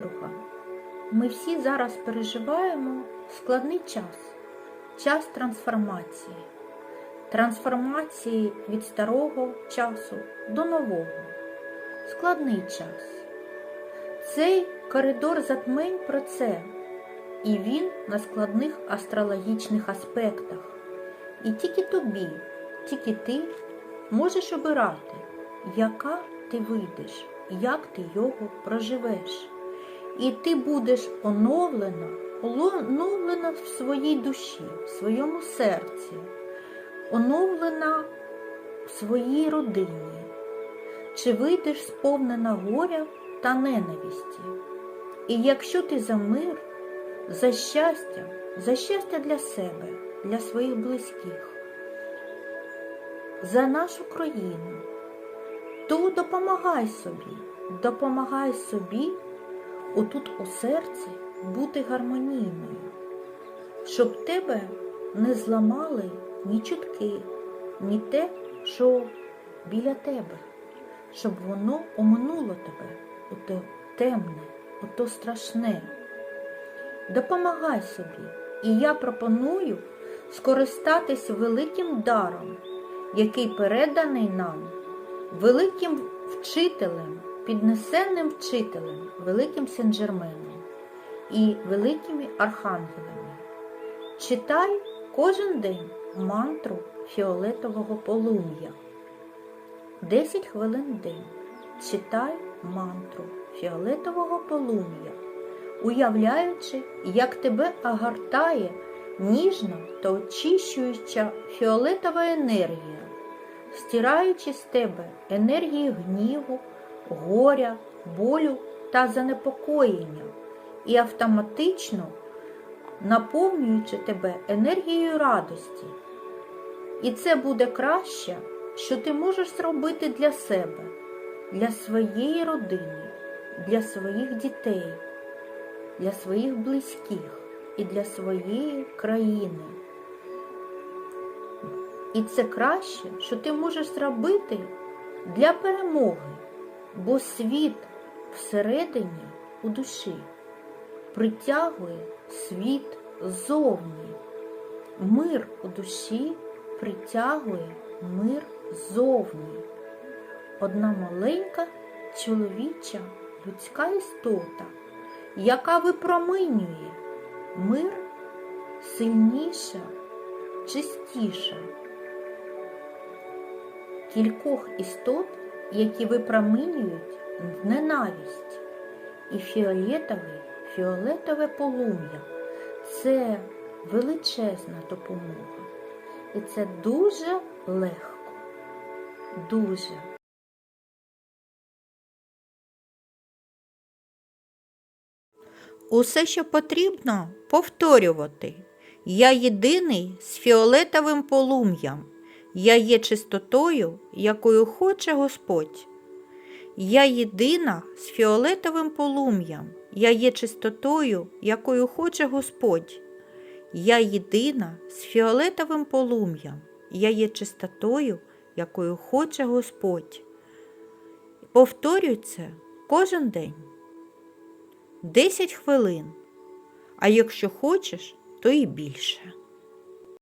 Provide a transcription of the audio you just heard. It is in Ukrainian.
друга. Ми всі зараз переживаємо складний час, час трансформації, трансформації від старого часу до нового. Складний час. Цей коридор затмень про це, і він на складних астрологічних аспектах. І тільки тобі, тільки ти можеш обирати, яка ти вийдеш, як ти його проживеш. І ти будеш оновлена, оновлена в своїй душі, в своєму серці, оновлена в своїй родині. Чи вийдеш сповнена горя та ненависті? І якщо ти за мир, за щастя, за щастя для себе, для своїх близьких, за нашу країну, то допомагай собі, допомагай собі отут у серці бути гармонійною, щоб тебе не зламали ні чутки, ні те, що біля тебе, щоб воно оминуло тебе, ото темне, ото страшне. Допомагай собі, і я пропоную скористатись великим даром, який переданий нам, великим вчителем, піднесенним вчителем, великим Сен-Джерменом і великими архангелами. Читай кожен день мантру фіолетового полум'я. 10 хвилин день. Читай мантру фіолетового полум'я, уявляючи, як тебе огортає ніжна та очищуюча фіолетова енергія, стираючи з тебе енергії гніву, горя, болю та занепокоєння і автоматично наповнюючи тебе енергією радості. І це буде краще, що ти можеш зробити для себе, для своєї родини, для своїх дітей, для своїх близьких і для своєї країни. І це краще, що ти можеш зробити для перемоги, бо світ всередині у душі притягує світ ззовні. Мир у душі притягує мир ззовні. Одна маленька чоловіча людська істота, яка випроминює мир сильніша, чистіша. Кількох істот, які випроминюють ненависть і фіолетовий, фіолетове полум'я. Це величезна допомога. І це дуже легко. Дуже. Усе, що потрібно, повторювати. Я єдиний з фіолетовим полум'ям. Я є чистотою, якою хоче Господь. Я єдина з фіолетовим полум'ям. Я є чистотою, якою хоче Господь. Я єдина з фіолетовим полум'ям. Я є чистотою, якою хоче Господь. Повторюй це кожен день. 10 хвилин. А якщо хочеш, то і більше.